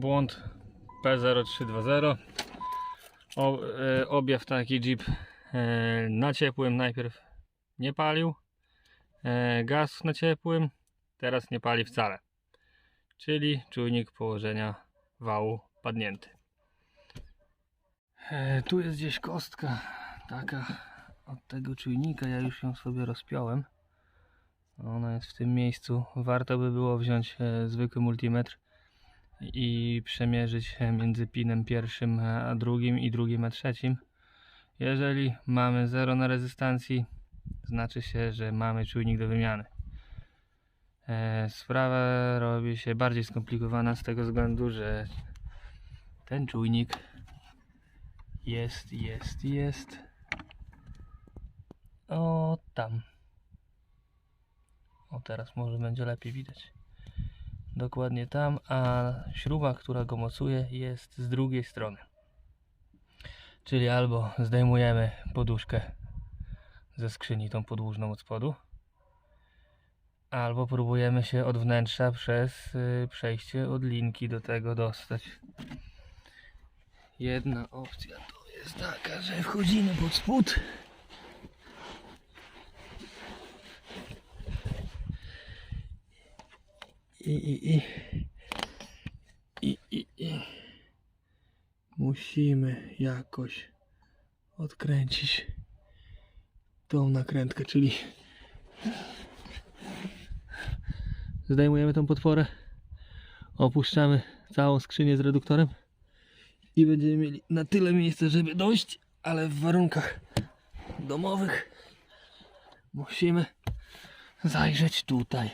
błąd P0320 o, e, objaw taki Jeep e, na ciepłym najpierw nie palił e, gaz na ciepłym teraz nie pali wcale. Czyli czujnik położenia wału padnięty. E, tu jest gdzieś kostka taka od tego czujnika ja już ją sobie rozpiąłem. Ona jest w tym miejscu warto by było wziąć e, zwykły multimetr i przemierzyć między pinem pierwszym a drugim i drugim a trzecim. Jeżeli mamy 0 na rezystancji, znaczy się, że mamy czujnik do wymiany. E, Sprawa robi się bardziej skomplikowana z tego względu, że ten czujnik jest, jest, jest. O tam. O teraz może będzie lepiej widać dokładnie tam, a śruba, która go mocuje jest z drugiej strony. Czyli albo zdejmujemy poduszkę ze skrzyni, tą podłużną od spodu, albo próbujemy się od wnętrza przez y, przejście od linki do tego dostać. Jedna opcja to jest taka, że wchodzimy pod spód. I, i, i. I, i, i. Musimy jakoś odkręcić tą nakrętkę, czyli zdejmujemy tą potworę, opuszczamy całą skrzynię z reduktorem i będziemy mieli na tyle miejsca, żeby dojść, ale w warunkach domowych musimy zajrzeć tutaj.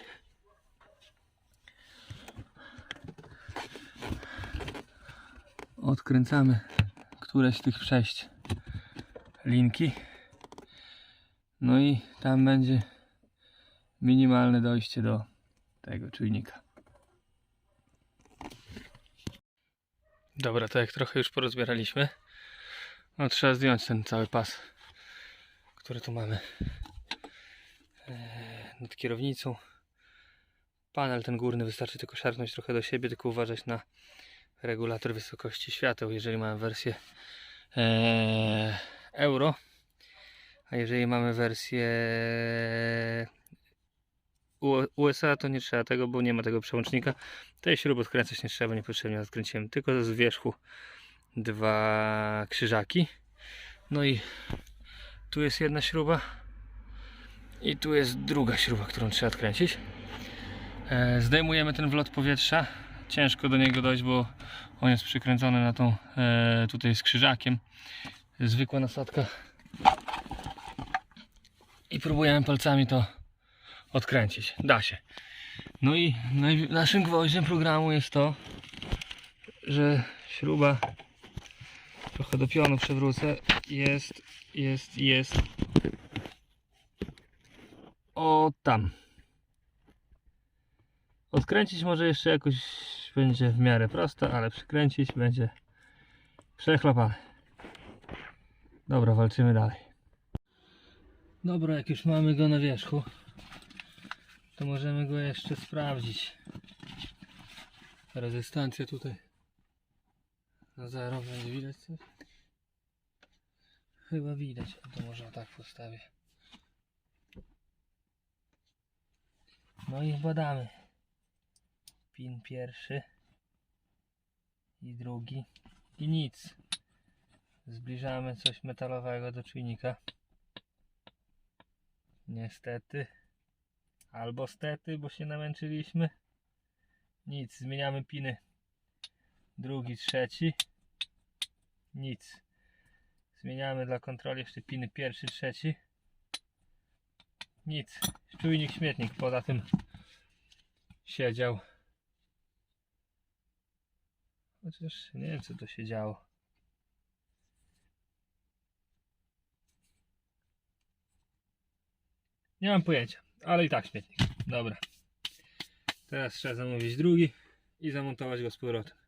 Odkręcamy któreś z tych przejść linki. No i tam będzie minimalne dojście do tego czujnika. Dobra to jak trochę już porozbieraliśmy no trzeba zdjąć ten cały pas który tu mamy e, nad kierownicą. Panel ten górny wystarczy tylko szarpnąć trochę do siebie tylko uważać na regulator wysokości świateł, jeżeli mamy wersję e, euro, a jeżeli mamy wersję U- USA, to nie trzeba tego, bo nie ma tego przełącznika. Tej śruby odkręcać nie trzeba, niepotrzebnie odkręciłem tylko z wierzchu dwa krzyżaki. No i tu jest jedna śruba i tu jest druga śruba, którą trzeba odkręcić. E, zdejmujemy ten wlot powietrza ciężko do niego dojść, bo on jest przykręcony na tą e, tutaj z krzyżakiem. Zwykła nasadka. I próbujemy palcami to odkręcić. Da się. No i naszym gwoździem programu jest to, że śruba trochę do pionu przewrócę. Jest, jest, jest. O tam. Odkręcić może jeszcze jakoś będzie w miarę prosto, ale przykręcić będzie przechlapane. Dobra, walczymy dalej. Dobra, jak już mamy go na wierzchu, to możemy go jeszcze sprawdzić. Rezystancja tutaj na zero będzie widać coś? Chyba widać, to może tak postawię. No i badamy pin pierwszy i drugi. I nic. Zbliżamy coś metalowego do czujnika. Niestety. Albo stety, bo się namęczyliśmy. Nic, zmieniamy piny. Drugi, trzeci. Nic. Zmieniamy dla kontroli jeszcze piny pierwszy, trzeci. Nic, czujnik śmietnik. Poza tym siedział Chociaż nie wiem co to się działo. Nie mam pojęcia, ale i tak śmietnik. Dobra. Teraz trzeba zamówić drugi i zamontować go z powrotem.